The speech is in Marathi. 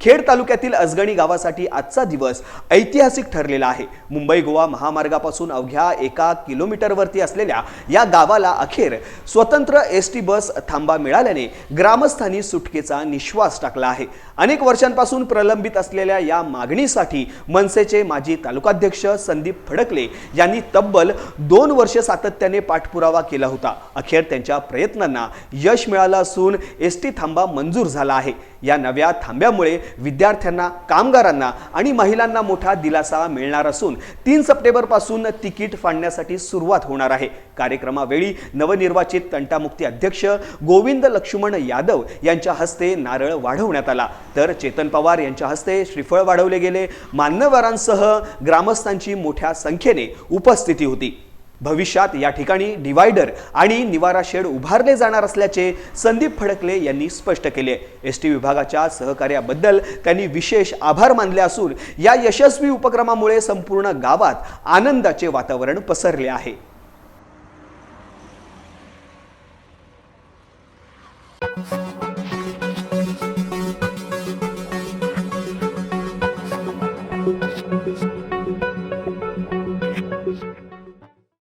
खेड तालुक्यातील अजगणी गावासाठी आजचा दिवस ऐतिहासिक ठरलेला आहे. मुंबई गोवा महामार्गापासून अवघ्या एका किलोमीटरवरती असलेल्या या गावाला अखेर स्वतंत्र एस टी बस थांबा मिळाल्याने ग्रामस्थांनी सुटकेचा निश्वास टाकला आहे. अनेक वर्षांपासून प्रलंबित असलेल्या या मागणीसाठी मनसेचे माजी तालुकाध्यक्ष संदीप फडकले यांनी तब्बल दोन वर्ष सातत्याने पाठपुरावा केला होता. अखेर त्यांच्या प्रयत्नांना यश मिळालं असून एस टी थांबा मंजूर झाला आहे. या नव्या थांब्यामुळे विद्यार्थ्यांना कामगारांना आणि महिलांना मोठा दिलासा मिळणार असून तीन सप्टेंबरपासून तिकीट फाडण्यासाठी सुरुवात होणार आहे. कार्यक्रमावेळी नवनिर्वाचित तंटामुक्ती अध्यक्ष गोविंद लक्ष्मण यादव यांच्या हस्ते नारळ वाढवण्यात आला. तर चेतन पवार यांच्या हस्ते श्रीफळ वाढवले गेले. मान्यवरांसह ग्रामस्थांची मोठ्या संख्येने उपस्थिती होती. भविष्यात या ठिकाणी डिवायडर आणि निवारा शेड उभारले जाणार असल्याचे संदीप फडकले यांनी स्पष्ट केले एस टी विभागाच्या सहकार्याबद्दल त्यांनी विशेष आभार मानले असून या यशस्वी उपक्रमामुळे संपूर्ण गावात आनंदाचे वातावरण पसरले आहे